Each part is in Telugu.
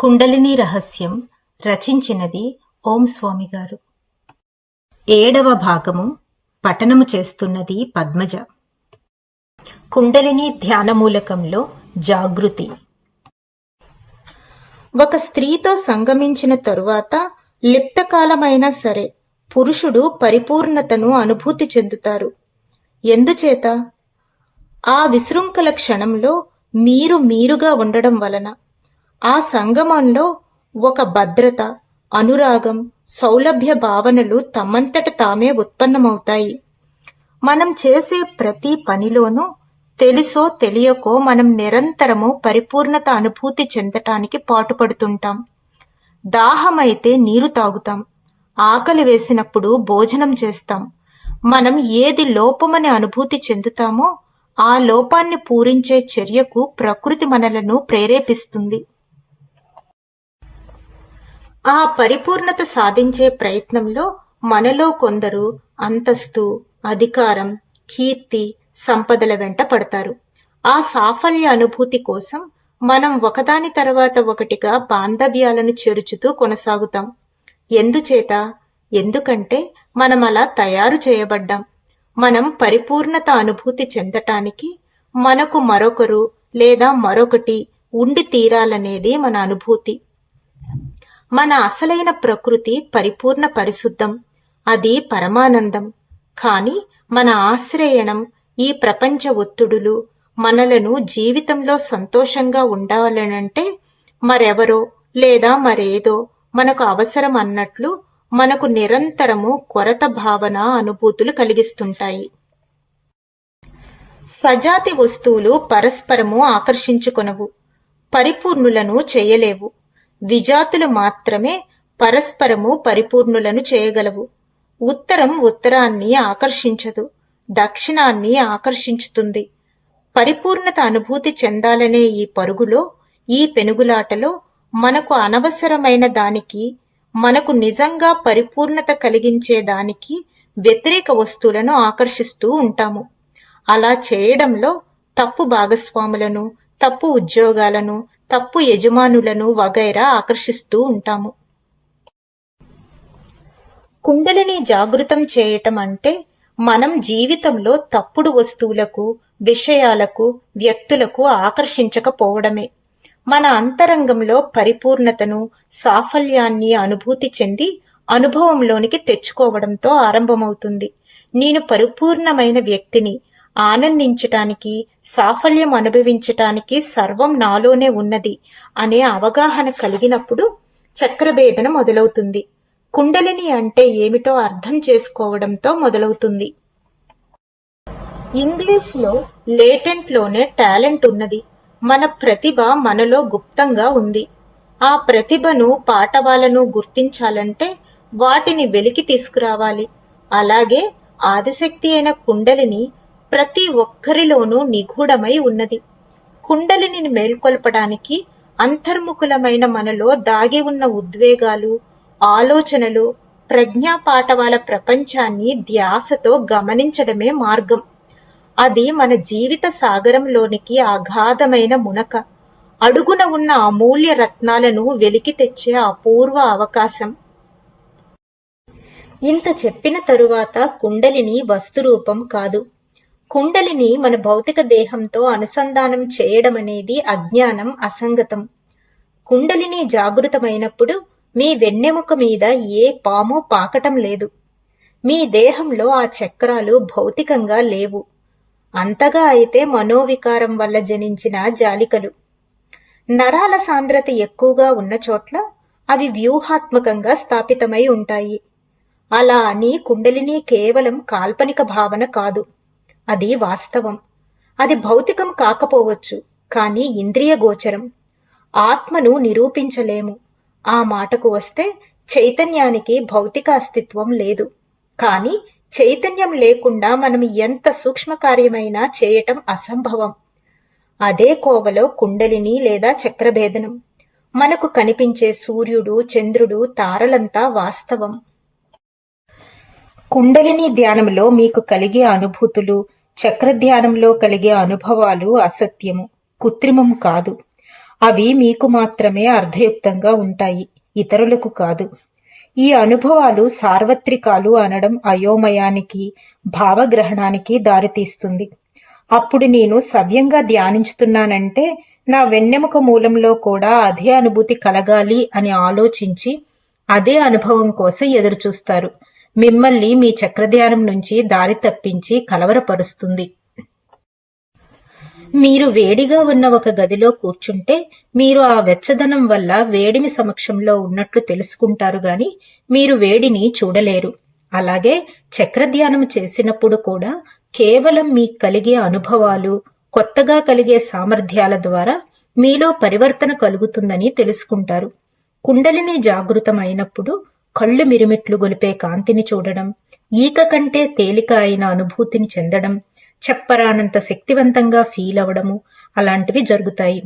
కుండలిని రహస్యం రచించినది ఓం స్వామి గారు ఏడవ భాగము పఠనము చేస్తున్నది పద్మజ. కుండలిని ధ్యానమూలకంలో జాగృతి. ఒక స్త్రీతో సంగమించిన తరువాత లిప్తకాలమైనా సరే పురుషుడు పరిపూర్ణతను అనుభూతి చెందుతారు. ఎందుచేత? ఆ విశృంఖల క్షణంలో మీరు మీరుగా ఉండడం వలన ఆ సంగమంలో ఒక భద్రత అనురాగం సౌలభ్య భావనలు తమంతట తామే ఉత్పన్నమవుతాయి. మనం చేసే ప్రతి పనిలోనూ తెలుసో తెలియకో మనం నిరంతరము పరిపూర్ణత అనుభూతి చెందటానికి పాటుపడుతుంటాం. దాహమైతే నీరు తాగుతాం. ఆకలి వేసినప్పుడు భోజనం చేస్తాం. మనం ఏది లోపమని అనుభూతి చెందుతామో ఆ లోపాన్ని పూరించే చర్యకు ప్రకృతి మనలను ప్రేరేపిస్తుంది. ఆ పరిపూర్ణత సాధించే ప్రయత్నంలో మనలో కొందరు అంతస్తు అధికారం కీర్తి సంపదల వెంట పడతారు. ఆ సాఫల్య అనుభూతి కోసం మనం ఒకదాని తర్వాత ఒకటిగా బాంధవ్యాలను చేరుచుతూ కొనసాగుతాం. ఎందుచేత? ఎందుకంటే మనం అలా తయారు చేయబడ్డాం. మనం పరిపూర్ణత అనుభూతి చెందటానికి మనకు మరొకరు లేదా మరొకటి ఉండి తీరాలనేది మన అనుభూతి. మన అసలైన ప్రకృతి పరిపూర్ణ పరిశుద్ధం. అది పరమానందం. కాని మన ఆశ్రయణం ఈ ప్రపంచ ఒత్తిడులు మనలను జీవితంలో సంతోషంగా ఉండాలనంటే మరెవరో లేదా మరేదో మనకు అవసరం అన్నట్లు మనకు నిరంతరము కొరత భావన అనుభూతులు కలిగిస్తుంటాయి. సజాతి వస్తువులు పరస్పరము ఆకర్షించుకొనవు. పరిపూర్ణులను చేయలేవు. విజాతులు మాత్రమే పరస్పరము పరిపూర్ణులను చేయగలవు. ఉత్తరం ఉత్తరాన్ని ఆకర్షించదు దక్షిణాన్ని ఆకర్షించుతుంది. పరిపూర్ణత అనుభూతి చెందాలనే ఈ పరుగులో ఈ పెనుగులాటలో మనకు అనవసరమైన దానికి మనకు నిజంగా పరిపూర్ణత కలిగించే దానికి వ్యతిరేక వస్తువులను ఆకర్షిస్తూ ఉంటాము. అలా చేయడంలో తప్పు భాగస్వాములను తప్పు ఉద్యోగాలను తప్పు యజమానులను వగైరా ఆకర్షిస్తూ ఉంటాము. కుండలిని జాగృతం చేయటం అంటే మనం జీవితంలో తప్పుడు వస్తువులకు విషయాలకు వ్యక్తులకు ఆకర్షించకపోవడమే. మన అంతరంగంలో పరిపూర్ణతను సాఫల్యాన్ని అనుభూతి చెంది అనుభవంలోనికి తెచ్చుకోవడంతో ఆరంభమవుతుంది. నేను పరిపూర్ణమైన వ్యక్తిని ఆనందించటానికి సాఫల్యం అనుభవించటానికి సర్వం నాలోనే ఉన్నది అనే అవగాహన కలిగినప్పుడు చక్రభేదన మొదలవుతుంది. కుండలిని అంటే ఏమిటో అర్థం చేసుకోవడంతో మొదలవుతుంది. ఇంగ్లీష్లో లేటెంట్లోనే టాలెంట్ ఉన్నది. మన ప్రతిభ మనలో గుప్తంగా ఉంది. ఆ ప్రతిభను పాటవాలను గుర్తించాలంటే వాటిని వెలికి తీసుకురావాలి. అలాగే ఆదిశక్తి అయిన కుండలిని ప్రతి ఒక్కరిలోనూ నిగూఢమై ఉన్నది. కుండలిని మేల్కొల్పడానికి అంతర్ముఖులమైన మనలో దాగి ఉన్న ఉద్వేగాలు ఆలోచనలు ప్రజ్ఞా పాఠవాల ప్రపంచాన్ని ధ్యాసతో గమనించడమే మార్గం. అది మన జీవిత సాగరంలోనికి అగాధమైన మునక. అడుగున ఉన్న అమూల్య రత్నాలను వెలికి తెచ్చే అపూర్వ అవకాశం. ఇంత చెప్పిన తరువాత కుండలిని వస్తురూపం కాదు. కుండలిని మన భౌతిక దేహంతో అనుసంధానం చేయడం అనేది అజ్ఞానం అసంగతం. కుండలిని జాగృతమైనప్పుడు మీ వెన్నెముక మీద ఏ పాము పాకటం లేదు. మీ దేహంలో ఆ చక్రాలు భౌతికంగా లేవు. అంతగా అయితే మనోవికారం వల్ల జనించిన జాలికలు. నరాల సాంద్రత ఎక్కువగా ఉన్న చోట్ల అవి వ్యూహాత్మకంగా స్థాపితమై ఉంటాయి. అలా అని కుండలిని కేవలం కాల్పనిక భావన కాదు. అది వాస్తవం. అది భౌతికం కాకపోవచ్చు కానీ ఇంద్రియ గోచరం. ఆత్మను నిరూపించలేము. ఆ మాటకు వస్తే చైతన్యానికి భౌతిక అస్తిత్వం లేదు. కానీ చైతన్యం లేకుండా మనం ఎంత సూక్ష్మ కార్యమైనా చేయటం అసంభవం. అదే కోవలో కుండలిని లేదా చక్రభేదనం. మనకు కనిపించే సూర్యుడు చంద్రుడు తారలంతా వాస్తవం. కుండలిని ధ్యానంలో మీకు కలిగే అనుభూతులు చక్ర ధ్యానంలో కలిగే అనుభవాలు అసత్యము కృత్రిమము కాదు. అవి మీకు మాత్రమే అర్థయుక్తంగా ఉంటాయి ఇతరులకు కాదు. ఈ అనుభవాలు సార్వత్రికాలు అనడం అయోమయానికి భావగ్రహణానికి దారితీస్తుంది. అప్పుడు నేను సవ్యంగా ధ్యానించుతున్నానంటే నా వెన్నెముక మూలంలో కూడా అదే అనుభూతి కలగాలి అని ఆలోచించి అదే అనుభవం కోసం ఎదురుచూస్తారు. మిమ్మల్ని మీ చక్రధ్యానం నుంచి దారి తప్పించి కలవరపరుస్తుంది. మీరు వేడిగా ఉన్న ఒక గదిలో కూర్చుంటే మీరు ఆ వెచ్చదనం వల్ల వేడిమి సమక్షంలో ఉన్నట్లు తెలుసుకుంటారు గాని మీరు వేడిని చూడలేరు. అలాగే చక్రధ్యానం చేసినప్పుడు కూడా కేవలం మీకు కలిగే అనుభవాలు కొత్తగా కలిగే సామర్థ్యాల ద్వారా మీలో పరివర్తన కలుగుతుందని తెలుసుకుంటారు. కుండలిని జాగృతమైనప్పుడు కళ్ళు మిరుమిట్లు గొలిపే కాంతిని చూడడం ఈక కంటే తేలిక అయిన అనుభూతిని చెందడం చెప్పరానంత శక్తివంతంగా ఫీల్ అవడము అలాంటివి జరుగుతాయి.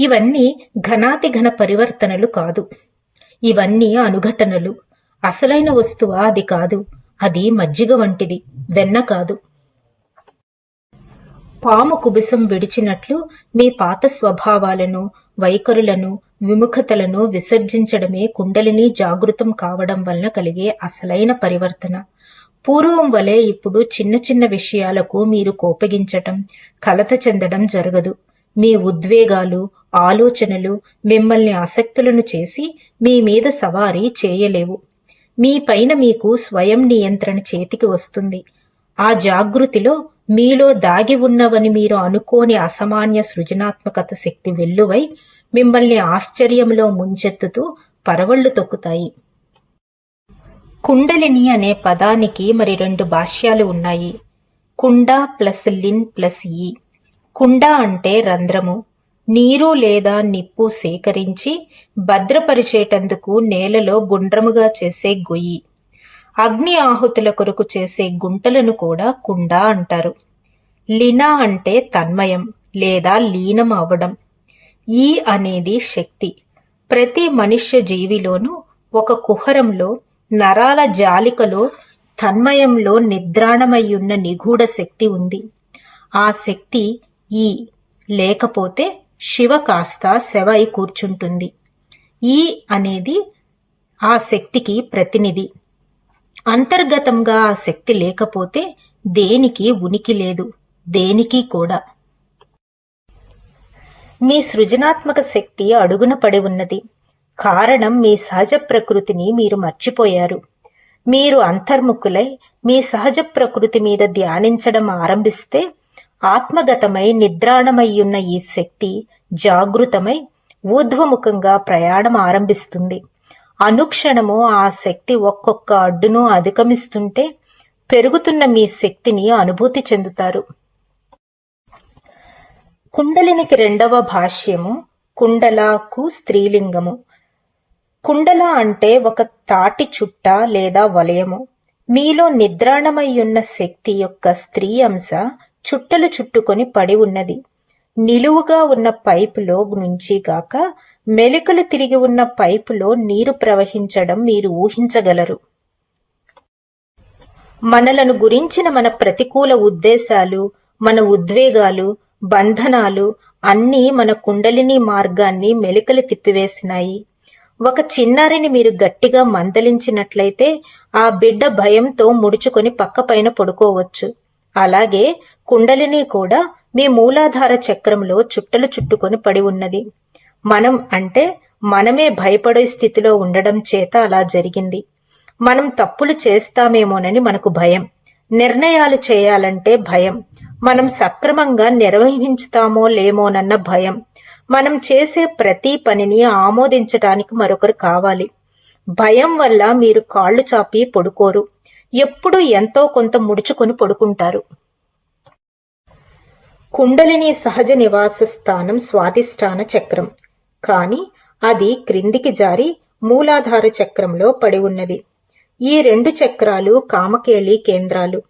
ఇవన్నీ ఘనాతి ఘన పరివర్తనలు కాదు. ఇవన్నీ అనుఘటనలు. అసలైన వస్తువా అది కాదు. అది మజ్జిగ వంటిది. వెన్న కాదు. పాము కుబిసం విడిచినట్లు మీ పాత స్వభావాలను వైఖరులను విముఖతలను విసర్జించడమే కుండలిని జాగృతం కావడం వలన కలిగే అసలైన పరివర్తన. పూర్వం వలె ఇప్పుడు చిన్న చిన్న విషయాలకు మీరు కోపగించటం కలత చెందడం జరగదు. మీ ఉద్వేగాలు ఆలోచనలు మిమ్మల్ని ఆసక్తులను చేసి మీ మీద సవారీ చేయలేవు. మీ పైన మీకు స్వయం నియంత్రణ చేతికి వస్తుంది. ఆ జాగృతిలో మీలో దాగి ఉన్నవని మీరు అనుకోని అసామాన్య సృజనాత్మకత శక్తి వెల్లువై మిమ్మల్ని ఆశ్చర్యంలో ముంచెత్తుతూ పరవళ్ళు తొక్కుతాయి. కుండలిని అనే పదానికి మరి రెండు భాష్యాలు ఉన్నాయి. కుండ ప్లస్ లిన్ ప్లస్ ఈ. కుండ అంటే రంధ్రము. నీరు లేదా నిప్పు సేకరించి భద్రపరిచేటందుకు నేలలో గుండ్రముగా చేసే గొయ్యి. అగ్ని ఆహుతుల కొరకు చేసే గుంటలను కూడా కుండ అంటారు. లినా అంటే తన్మయం లేదా లీనం అవ్వడం ఈ అనేది శక్తి. ప్రతి మనుష్య జీవిలోనూ ఒక కుహరంలో నరాల జాలికలో తన్మయంలో నిద్రాణమయ్యున్న నిగూఢ శక్తి ఉంది. ఆ శక్తి ఈ లేకపోతే శివ కాస్త శవై కూర్చుంటుంది. ఈ అనేది ఆ శక్తికి ప్రతినిధి. అంతర్గతంగా ఆ శక్తి లేకపోతే దేనికి ఉనికి లేదు దేనికి కూడా. మీ సృజనాత్మక శక్తి అడుగున పడి ఉన్నది. కారణం మీ సహజ ప్రకృతిని మీరు మర్చిపోయారు. మీరు అంతర్ముఖులై మీ సహజ ప్రకృతి మీద ధ్యానించడం ఆరంభిస్తే ఆత్మగతమై నిద్రాణమయ్యున్న ఈ శక్తి జాగృతమై ఊర్ధ్వముఖంగా ప్రయాణం ఆరంభిస్తుంది. అనుక్షణము ఆ శక్తి ఒక్కొక్క అడ్డును అధిగమిస్తుంటే పెరుగుతున్న మీ శక్తిని అనుభూతి చెందుతారు. కుండలినికి రెండవ భాష్యము కుండలాకు స్త్రీలింగము. కుండల అంటే ఒక తాటి చుట్ట లేదా వలయము. మీలో నిద్రాణమై ఉన్న శక్తి యొక్క స్త్రీ అంశ చుట్టలు చుట్టుకొని పడి ఉన్నది. నిలువుగా ఉన్న పైపులో నుంచి గాక మెలికలు తిరిగి ఉన్న పైపులో నీరు ప్రవహించడం మీరు ఊహించగలరు. మనలను గురించిన మన ప్రతికూల ఉద్దేశాలు మన ఉద్వేగాలు బంధనాలు అన్నీ మన కుండలిని మార్గాన్ని మెలికలు తిప్పివేసినాయి. ఒక చిన్నారిని మీరు గట్టిగా మందలించినట్లయితే ఆ బిడ్డ భయంతో ముడుచుకొని పక్కపైన పడుకోవచ్చు. అలాగే కుండలిని కూడా మీ మూలాధార చక్రంలో చుట్టలు చుట్టుకొని పడి ఉన్నది. మనం అంటే మనమే భయపడే స్థితిలో ఉండడం చేత అలా జరిగింది. మనం తప్పులు చేస్తామేమోనని మనకు భయం. నిర్ణయాలు చేయాలంటే భయం. మనం సక్రమంగా నిర్వహించుతామో లేమోనన్న భయం. మనం చేసే ప్రతి పనిని ఆమోదించడానికి మరొకరు కావాలి. భయం వల్ల మీరు కాళ్ళు చాపి పడుకోరు. ఎప్పుడు ఎంతో కొంత ముడుచుకొని పడుకుంటారు. కుండలిని సహజ నివాస స్థానం స్వాధిష్టాన చక్రం. కాని అది క్రిందికి జారి మూలాధార చక్రంలో పడి ఉన్నది. ఈ రెండు చక్రాలు కామకేళి కేంద్రాలు.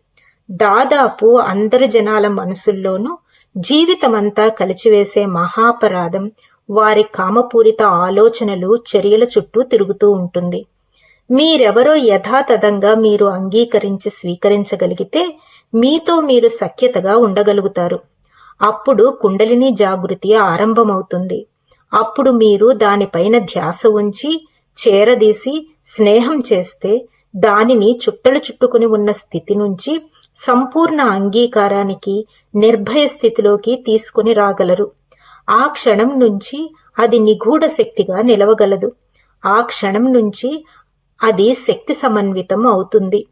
దాదాపు అందరు జనాల మనసుల్లోనూ జీవితమంతా కలిచివేసే మహాపరాధం వారి కామపూరిత ఆలోచనలు చర్యల చుట్టూ తిరుగుతూ ఉంటుంది. మీరెవరో యథాతథంగా మీరు అంగీకరించి స్వీకరించగలిగితే మీతో మీరు సఖ్యతగా ఉండగలుగుతారు. అప్పుడు కుండలిని జాగృతి ఆరంభమవుతుంది. అప్పుడు మీరు దానిపైన ధ్యాస ఉంచి చేరదీసి స్నేహం చేస్తే దానిని చుట్టలు చుట్టుకుని ఉన్న స్థితి నుంచి సంపూర్ణ అంగీకారానికి నిర్భయ స్థితిలోకి తీసుకుని రాగలరు. ఆ క్షణం నుంచి అది నిగూఢ శక్తిగా నిలవగలదు. ఆ క్షణం నుంచి అది శక్తి సమన్వితం అవుతుంది.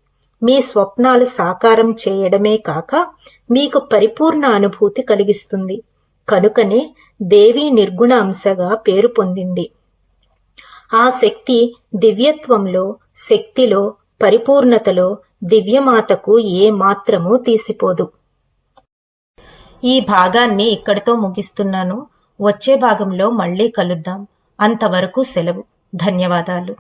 మీ స్వప్నాలు సాకారం చేయడమే కాక మీకు పరిపూర్ణ అనుభూతి కలిగిస్తుంది. కనుకనే దేవి నిర్గుణ అంశగా పేరు పొందింది. ఆ శక్తి దివ్యత్వంలో శక్తిలో పరిపూర్ణతలో దివ్యమాతకు ఏ తీసిపోదు. ఈ భాగాన్ని ఇక్కడితో ముగిస్తున్నాను. వచ్చే భాగంలో మళ్ళీ కలుద్దాం. అంతవరకు సెలవు. ధన్యవాదాలు.